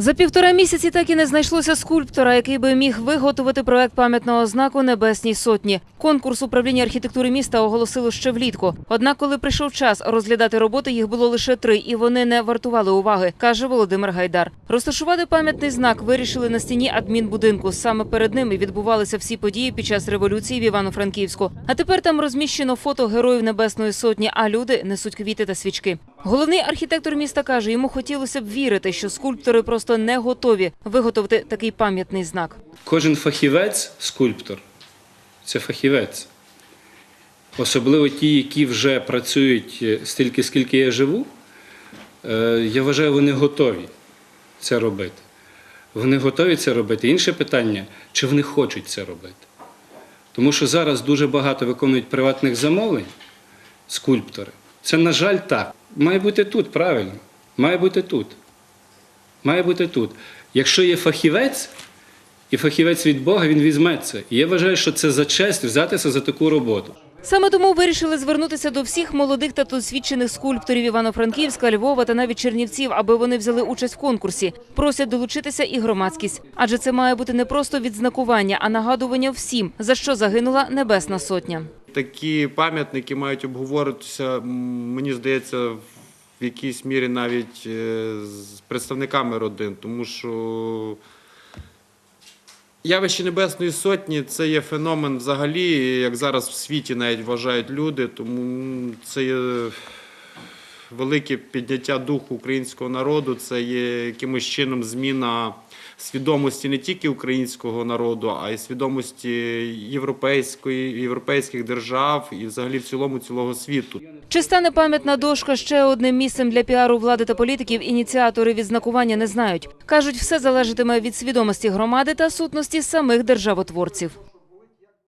За півтора місяці так і не знайшлося скульптора, який би міг виготовити проект пам'ятного знаку Небесній сотні. Конкурс управління архітектури міста оголосило ще влітку. Однак, коли прийшов час розглядати роботи, їх було лише три, і вони не вартували уваги, каже Володимир Гайдар. Розташувати пам'ятний знак вирішили на стіні адмінбудинку. Саме перед ним і відбувалися всі події під час революції в Івано-Франківську. А тепер там розміщено фото героїв Небесної сотні, а люди несуть квіти та свічки. Головний архітектор міста каже, йому хотілося б вірити, що скульптори просто не готові виготовити такий пам'ятний знак. Кожен фахівець, скульптор, це фахівець. Особливо ті, які вже працюють е, стільки, скільки я живу, е, я вважаю, вони готові це робити. Вони готові це робити. Інше питання, чи вони хочуть це робити. Тому що зараз дуже багато виконують приватних замовлень скульптори. Це, на жаль, так. Має бути тут, правильно. Має бути тут. Має бути тут. Якщо є фахівець, і фахівець від Бога, він візьме це. І я вважаю, що це за честь взятися за таку роботу. Саме тому вирішили звернутися до всіх молодих та досвідчених скульпторів Івано-Франківська, Львова та навіть Чернівців, аби вони взяли участь в конкурсі. Просять долучитися і громадськість, адже це має бути не просто відзнакування, а нагадування всім, за що загинула Небесна Сотня. Такі пам'ятники мають обговоритися, мені здається, в якійсь мірі навіть е, з представниками родин, тому що явище Небесної Сотні це є феномен взагалі, як зараз в світі навіть вважають люди, тому це є велике підняття духу українського народу, це є якимось чином зміна свідомості не тільки українського народу, а й свідомості європейської, європейських держав і взагалі в цілому цілого світу. Чи стане пам'ятна дошка ще одним місцем для піару влади та політиків? Ініціатори відзнакування не знають. кажуть, все залежатиме від свідомості громади та сутності самих державотворців.